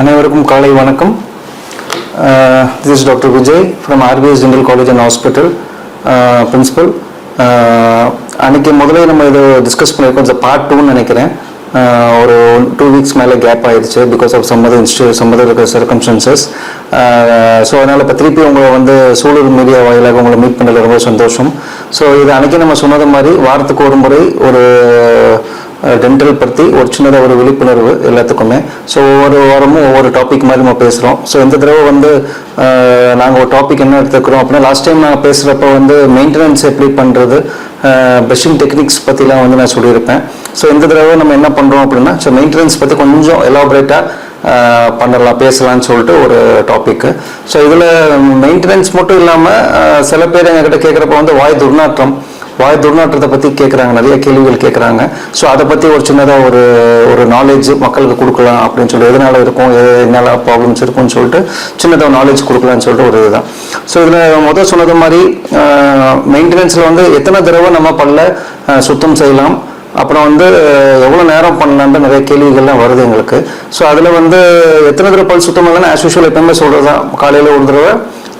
அனைவருக்கும் காலை வணக்கம். This is doctor Vijay from RBS general college and hospital principal அன்னைக்கு முதல்ல நம்ம இதை டிஸ்கஸ் பண்ணியிருக்கோம். இந்த பார்ட் டூன்னு நினைக்கிறேன். ஒரு டூ வீக்ஸ் மேலே கேப் ஆயிடுச்சு பிகாஸ் ஆஃப் சம்மத இன்ஸ்டியூ சம்மத இருக்கிற சர்க்கம்ஸ்டன்சஸ் ஸோ அதனால் இப்போ திருப்பி உங்களை வந்து சூழல் மீடியா வாயிலாக உங்களை மீட் பண்ணல ரொம்ப சந்தோஷம். ஸோ இது அன்னைக்கு நம்ம சொன்னது மாதிரி வாரத்துக்கு ஒரு முறை ஒரு டென்டல் பற்றி ஒரு சின்னதாக ஒரு விழிப்புணர்வு எல்லாத்துக்குமே. ஸோ ஒவ்வொரு வாரமும் ஒவ்வொரு டாபிக் மாதிரி நம்ம பேசுகிறோம் ஸோ இந்த தடவை வந்து நாங்கள் ஒரு டாபிக் என்ன எடுத்துக்கிறோம் அப்படின்னா லாஸ்ட் டைம் நாங்கள் பேசுகிறப்ப வந்து மெயின்டெனன்ஸ் எப்படி பண்ணுறது ப்ரஷிங் டெக்னிக்ஸ் பற்றிலாம் வந்து நான் சொல்லியிருப்பேன். ஸோ இந்த தடவை நம்ம என்ன பண்ணுறோம் அப்படின்னா ஸோ மெயின்டெனன்ஸ் பற்றி கொஞ்சம் எலாபரேட்டாக பண்ணலாம் பேசலாம்னு சொல்லிட்டு ஒரு டாப்பிக்கு ஸோ இதில் மெயின்டெனன்ஸ் மட்டும் இல்லாமல் சில பேர் எங்ககிட்ட கேட்குறப்ப வந்து வாய் துர்நாற்றம். வாய் துர்நாற்றத்தை பற்றி கேட்குறாங்க நிறைய கேள்விகள் கேட்குறாங்க ஸோ அதை பற்றி ஒரு சின்னதாக ஒரு ஒரு நாலேஜ் மக்களுக்கு கொடுக்கலாம் அப்படின்னு சொல்லிட்டு எதனால இருக்கும் என்னால் ப்ராப்ளம்ஸ் இருக்கும்னு சொல்லிட்டு சின்னதாக நாலேஜ் கொடுக்கலாம்னு சொல்லிட்டு ஒரு இதுதான். ஸோ இதில் முதல் சொன்னது மாதிரி மெயின்டெனன்ஸில் வந்து எத்தனை தடவை நம்ம பல்ல சுத்தம் செய்யலாம் அப்புறம் வந்து எவ்வளோ நேரம் பண்ணலான்ற நிறைய கேள்விகள்லாம் வருது எங்களுக்கு. ஸோ அதில் வந்து எத்தனை தடவை பல் சுத்தம் இல்லைன்னா ஆஸ் யூஷுவல் எப்பவுமே சொல்கிறது தான் காலையில் ஒரு தடவை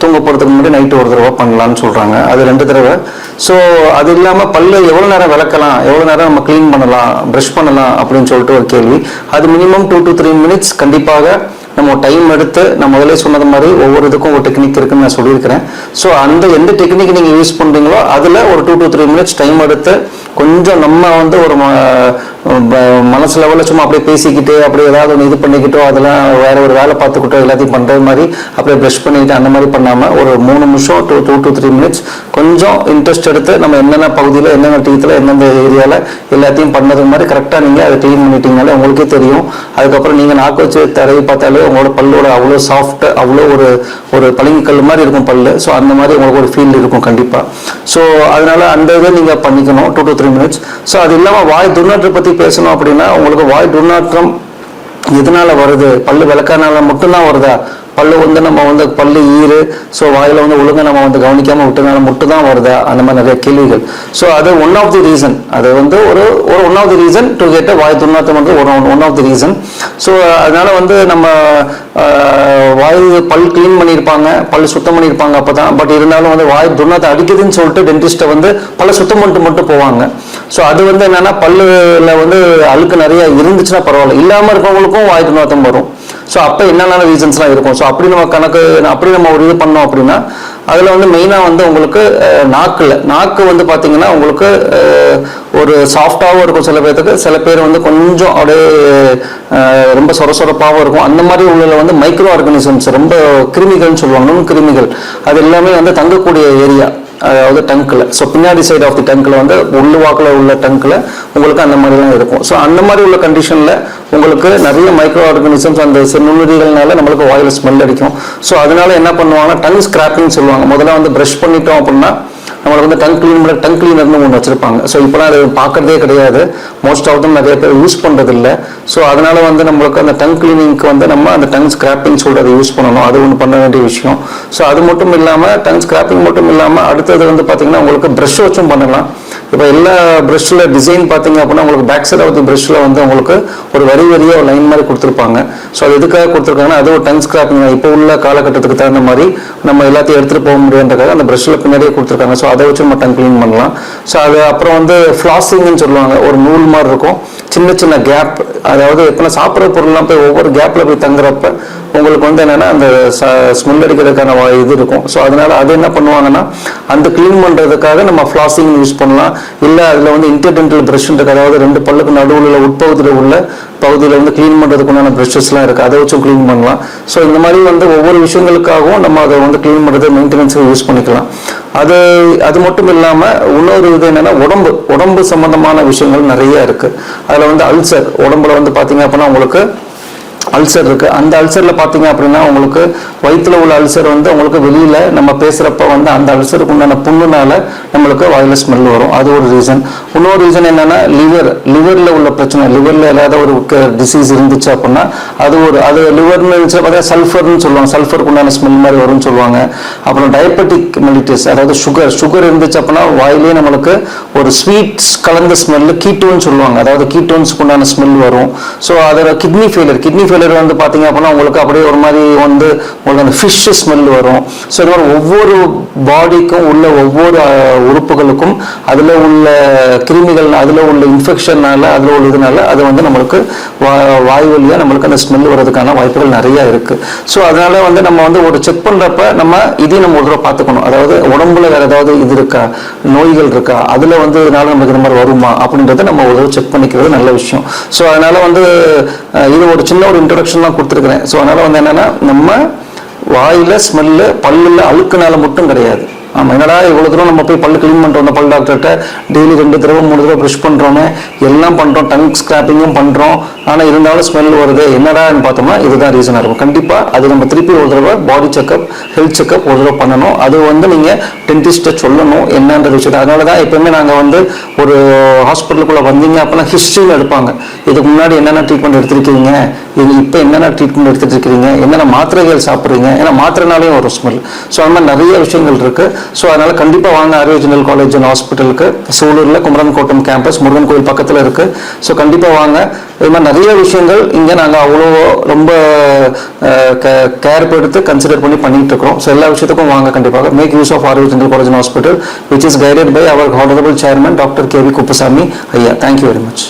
தூங்க போகிறதுக்கு முன்னாடி நைட்டு ஒரு தடவை பண்ணலான்னு சொல்கிறாங்க அது ரெண்டு தடவை. ஸோ அது இல்லாமல் பல்லு எவ்வளோ நேரம் விளக்கலாம்? எவ்வளோ நேரம் நம்ம க்ளீன் பண்ணலாம்? ப்ரஷ் பண்ணலாம்? அப்படின்னு சொல்லிட்டு ஒரு கேள்வி. அது minimum two to three minutes கண்டிப்பாக நம்ம டைம் எடுத்து நான் முதலே சொன்னது மாதிரி ஒவ்வொரு இதுக்கும் ஒரு டெக்னிக் இருக்குன்னு நான் சொல்லியிருக்கிறேன். ஸோ அந்த எந்த டெக்னிக் நீங்கள் யூஸ் பண்ணுறீங்களோ அதில் ஒரு two to three minutes time எடுத்து கொஞ்சம் நம்ம வந்து ஒரு மனசு லெவலில் சும்மா அப்படியே பேசிக்கிட்டு அப்படியே ஏதாவது ஒன்று இது பண்ணிக்கிட்டோ அதெல்லாம் வேற ஒரு வேலை பார்த்துக்கிட்டோ எல்லாத்தையும் பண்ணுறது மாதிரி அப்படியே ப்ரெஷ் பண்ணிக்கிட்டு அந்த மாதிரி பண்ணாமல் ஒரு மூணு நிமிஷம் two two to three minutes கொஞ்சம் இன்ட்ரெஸ்ட் எடுத்து நம்ம என்னென்ன பகுதியில் என்னென்ன டீத்தில் எந்தெந்த ஏரியாவில் எல்லாத்தையும் பண்ணது மாதிரி கரெக்டாக நீங்கள் அதை க்ளீன் பண்ணிட்டீங்கனாலே உங்களுக்கே தெரியும். அதுக்கப்புறம் நீங்கள் நாக்கு வச்சு தடவி பார்த்தாலே உங்களோட பல்லோட அவ்வளோ சாஃப்ட் அவ்வளோ ஒரு ஒரு பளிங்கல் மாதிரி இருக்கும் பல்லு. ஸோ அந்த மாதிரி உங்களுக்கு ஒரு ஃபீல் இருக்கும் கண்டிப்பாக ஸோ அதனால் அந்த இதை நீங்கள் பண்ணிக்கணும். Two to three minutes so அது இல்லாமல் வாய் துர்நாற்றம் பற்றி பேசணும் அப்படின்னா உங்களுக்கு வாய் துர்நாற்றம் எதனால் வருது? பல்லு விளக்கனால மட்டும்தான் வருதா? பல்லு வந்து நம்ம வந்து பல்லு ஈரு ஸோ வாயில் வந்து ஒழுங்காக நம்ம வந்து கவனிக்காம விட்டதுனால முட்டு தான் வருதா. அந்த மாதிரி நிறைய கேள்விகள். ஸோ அது ஒன் ஆஃப் தி ரீசன் அது வந்து ஒரு ஒரு one of the reason to get வாய் துர்நாற்றம் வந்து ஒரு one of the reason so அதனால வந்து நம்ம வாய் பல் க்ளீன் பண்ணியிருப்பாங்க பல் சுத்தம் பண்ணியிருப்பாங்க அப்போ தான் பட் இருந்தாலும் வந்து வாய் துர்நாற்றம் அடிக்குதுன்னு சொல்லிட்டு டென்டிஸ்ட்டை வந்து பல சுத்தம் பண்ணிட்டு மட்டும் போவாங்க. ஸோ அது வந்து என்னன்னா பல்லுல வந்து அழுக்கு நிறைய இருந்துச்சுன்னா பரவாயில்ல. இல்லாமல் இருக்கவங்களுக்கும் வாய் துர்நாற்றம் வரும். ஸோ அப்போ என்னென்ன ரீசன்ஸ்லாம் இருக்கும்? ஸோ அப்படி நம்ம கணக்கு அப்படி நம்ம ஒரு இது பண்ணோம் அப்படின்னா அதில் வந்து மெயினாக வந்து உங்களுக்கு நாக்கில் நாக்குல. நாக்கு வந்து பார்த்தீங்கன்னா உங்களுக்கு அஹ், ஒரு சாஃப்டாகவும் இருக்கும் சில பேர்த்துக்கு சில பேர் வந்து கொஞ்சம் அப்படியே ரொம்ப சொர சொரப்பாகவும் இருக்கும். அந்த மாதிரி உள்ள வந்து மைக்ரோ ஆர்கனிசம்ஸ் ரொம்ப கிருமிகள்னு சொல்லுவாங்க. நுண் கிருமிகள். அது எல்லாமே வந்து தங்கக்கூடிய ஏரியா அதாவது டங்கில் ஸோ பின்னாடி சைடு ஆஃப் தி டங்கில் வந்து உள்ளுவாக்கில் உள்ள டங்கில் உங்களுக்கு அந்த மாதிரிலாம் இருக்கும். ஸோ அந்த மாதிரி உள்ள கண்டிஷனில் உங்களுக்கு நிறைய மைக்ரோ ஆர்கானிசம்ஸ் அந்த சிறு நுண்ணுயிரிகள்னால நம்மளுக்கு வாயில் ஸ்மெல் அடிக்கும். ஸோ அதனால என்ன பண்ணுவாங்கன்னா டங் ஸ்கிராப்பிங் சொல்லுவாங்க. முதல்ல வந்து ப்ரஷ் பண்ணிட்டோம் அப்படின்னா நம்மளுக்கு வந்து டங் க்ளீன் பண்ண டங் க்ளீனர்னு ஒன்று வச்சிருப்பாங்க. ஸோ இப்போலாம் அது பார்க்கறதே கிடையாது. மோஸ்ட் ஆஃப் தம் நிறைய பேர் யூஸ் பண்ணுறதில்ல ஸோ அதனால வந்து நம்மளுக்கு அந்த டங் க்ளீனிங்க்கு வந்து நம்ம அந்த டங் ஸ்கிராப்பிங் சொல்கிறத யூஸ் பண்ணணும். அது ஒன்று பண்ண வேண்டிய விஷயம். ஸோ அது மட்டும் இல்லாமல் டங் ஸ்கிராப்பிங் மட்டும் இல்லாமல் அடுத்தது வந்து பார்த்தீங்கன்னா உங்களுக்கு ப்ரஷ் வச்சும் பண்ணலாம். இப்போ எல்லா ப்ரெஷ்ஷில் டிசைன் பார்த்தீங்க அப்படின்னா உங்களுக்கு பேக் சைட் ஆஃப் தி வந்து உங்களுக்கு ஒரு வரி வரியாக ஒரு லைன் மாதிரி கொடுத்துருப்பாங்க. ஸோ அது எதுக்காக கொடுத்துருக்காங்கன்னா அது ஒரு டங் ஸ்கிராப்பிங் இப்போ உள்ள காலகட்டத்துக்கு தகுந்த மாதிரி நம்ம எல்லாத்தையும் எடுத்துகிட்டு போக முடியுன்றக்காக அந்த ப்ரஷ்ல பின்னாடியே கொடுத்துருக்காங்க. ஸோ அதை வச்சு நம்ம டங் க்ளீன் பண்ணலாம். ஸோ அது அப்புறம் வந்து ஃப்ளாஸிங்னு சொல்லுவாங்க. ஒரு நூல் மாதிரி இருக்கும். சின்ன சின்ன கேப் அதாவது எத்தனை சாப்பிட்ற பொருள்லாம் போய் ஒவ்வொரு கேப்பில் போய் தங்குறப்ப உங்களுக்கு வந்து என்னென்னா அந்த ஸ்மெல் அடிக்கிறதுக்கான இது இருக்கும். ஸோ அதனால அது என்ன பண்ணுவாங்கன்னா அந்த க்ளீன் பண்ணுறதுக்காக நம்ம ஃப்ளாசிங் யூஸ் பண்ணலாம். இல்லை அதில் வந்து இன்டர்டென்டல் ப்ரஷ் இருக்குது அதாவது ரெண்டு பல்லுக்கு நடுவில் உள்ள உட்பகுதியில் உள்ள பகுதியில் வந்து க்ளீன் பண்ணுறதுக்குண்டான ப்ரஷஸ்லாம் இருக்குது அதை வச்சும் க்ளீன் பண்ணலாம். ஸோ இந்த மாதிரி வந்து ஒவ்வொரு விஷயங்களுக்காகவும் நம்ம அதை வந்து க்ளீன் பண்ணுறது மெயின்டெனன்ஸுக்கு யூஸ் பண்ணிக்கலாம். அது அது மட்டும் இல்லாமல் இன்னொரு இது என்னன்னா உடம்பு உடம்பு சம்பந்தமான விஷயங்கள் நிறைய இருக்குது அதில் வந்து அல்சர் உடம்புல வந்து பார்த்தீங்க அப்படின்னா உங்களுக்கு அல்சர் இருக்கு. அந்த அல்சர்ல பார்த்தீங்க அப்படின்னா உங்களுக்கு வயிற்றுல உள்ள அல்சர் வந்து உங்களுக்கு வெளியில நம்ம பேசுறப்ப வந்து அந்த அல்சருக்கு உண்டான புண்ணுனால நம்மளுக்கு வாயில் ஸ்மெல் வரும். அது ஒரு ரீசன் இன்னொரு ரீசன் என்னன்னா லிவர் லிவர்ல உள்ள பிரச்சனை. லிவர்ல ஏதாவது ஒரு டிசீஸ் இருந்துச்சு அப்படின்னா அது ஒரு அது லிவர்னு இருந்துச்சு பார்த்தா சல்ஃபர்னு சொல்லுவாங்க. சல்ஃபருக்கு உண்டான ஸ்மெல் மாதிரி வரும்னு சொல்லுவாங்க. அப்புறம் டயபெட்டிக் மெலிட்டிஸ் அதாவது சுகர் சுகர் இருந்துச்சு அப்படின்னா வாயிலே நம்மளுக்கு ஒரு ஸ்வீட்ஸ் கலந்த ஸ்மெல்லு கீட்டோன்னு சொல்லுவாங்க. அதாவது கீட்டோன்ஸ்க்கு உண்டான ஸ்மெல் வரும். ஸோ அதோட கிட்னி ஃபெயிலியர் கிட்னி ஃபெயிலியர் வந்து பார்த்தீங்க அப்படின்னா உங்களுக்கு அப்படியே ஒரு மாதிரி வந்து உங்களுக்கு அந்த ஃபிஷ் ஸ்மெல் வரும். ஸோ இது மாதிரி ஒவ்வொரு பாடிக்கும் உள்ள ஒவ்வொரு உறுப்புகளுக்கும் அதில் உள்ள கிருமிகள் அதில் உள்ள இன்ஃபெக்ஷனால அதில் உள்ள இதனால அது வந்து நம்மளுக்கு வா- வாய் வழியாக நம்மளுக்கு அந்த ஸ்மெல் வர்றதுக்கான வாய்ப்புகள் நிறையா இருக்குது ஸோ அதனால் வந்து நம்ம வந்து ஒரு செக் பண்ணுறப்ப நம்ம இதையும் நம்ம ஒரு தடவை பார்த்துக்கணும். அதாவது உடம்புல வேறு ஏதாவது இது இருக்கா? நோய்கள் இருக்கா? அதில் வந்து இதனால் நமக்கு இந்த மாதிரி வருமா? அப்படின்றத நம்ம ஒரு செக் பண்ணிக்கிறது நல்ல விஷயம். ஸோ அதனால் வந்து இது ஒரு சின்ன ஒரு இன்ட்ரடக்ஷன் தான் கொடுத்துருக்குறேன். ஸோ அதனால் வந்து என்னென்னா நம்ம வாயில் ஸ்மெல்லு பல்லில் அழுக்குனால மட்டும் கிடையாது. ஆமாம் என்னடா இவ்வளோ தூரம் நம்ம போய் பல் க்ளீன் பண்ணுறோம் அந்த பல் டாக்டர்கிட்ட டெய்லி ரெண்டு தடவை மூணு தடவை ப்ரஷ் பண்றோமே. எல்லாம் பண்ணுறோம் டங் ஸ்க்ராப்பிங்கும் பண்ணுறோம் ஆனால் இருந்தாலும் ஸ்மெல் வருது. என்னடான்னு பார்த்தோம்னா இதுதான் ரீசனாக இருக்கும். கண்டிப்பாக அது நம்ம திருப்பி ஒரு தடவை பாடி செக்அப் ஹெல்த் செக்அப் ஒரு தடவை பண்ணணும். அது வந்து நீங்கள் டென்டிஸ்ட்டை சொல்லணும் என்னன்ற விஷயத்தை. அதனால தான் எப்பவுமே நாங்கள் வந்து ஒரு ஹாஸ்பிட்டலுக்குள்ளே வந்தீங்க அப்படின்னா ஹிஸ்ட்ரியில் எடுப்பாங்க. இதுக்கு முன்னாடி என்னென்ன ட்ரீட்மெண்ட் எடுத்துருக்கீங்க? இது இப்போ என்னென்ன ட்ரீட்மெண்ட் எடுத்துட்டு இருக்கீங்க? என்னென்ன மாத்திரைகள் சாப்பிட்றீங்க? ஏன்னா மாத்திரைனாலேயும் ஒரு ஸ்மெல் ஸோ அந்த மாதிரி நிறைய விஷயங்கள் இருக்குது ஸோ அதனால் கண்டிப்பாக வாங்க. ஆர்வே ஜெனரல் காலேஜ் அண்ட் ஹாஸ்பிட்டலுக்கு சூலூரில் குமரன் கோட்டம் கேம்பஸ் முருகன் கோயில் பக்கத்தில் இருக்குது ஸோ கண்டிப்பாக வாங்க. இது மாதிரி நிறைய விஷயங்கள் இங்கே நாங்கள் அவ்வளோ ரொம்ப கேர் எடுத்து கன்சிடர் பண்ணி பண்ணிகிட்டு இருக்கிறோம். ஸோ எல்லா விஷயத்துக்கும் வாங்க கண்டிப்பாக. Make use of ஆர்வே general college and hospital which is guided by our honourable chairman doctor K V Kuppusamy ஐயா தேங்க்யூ வெரி மச்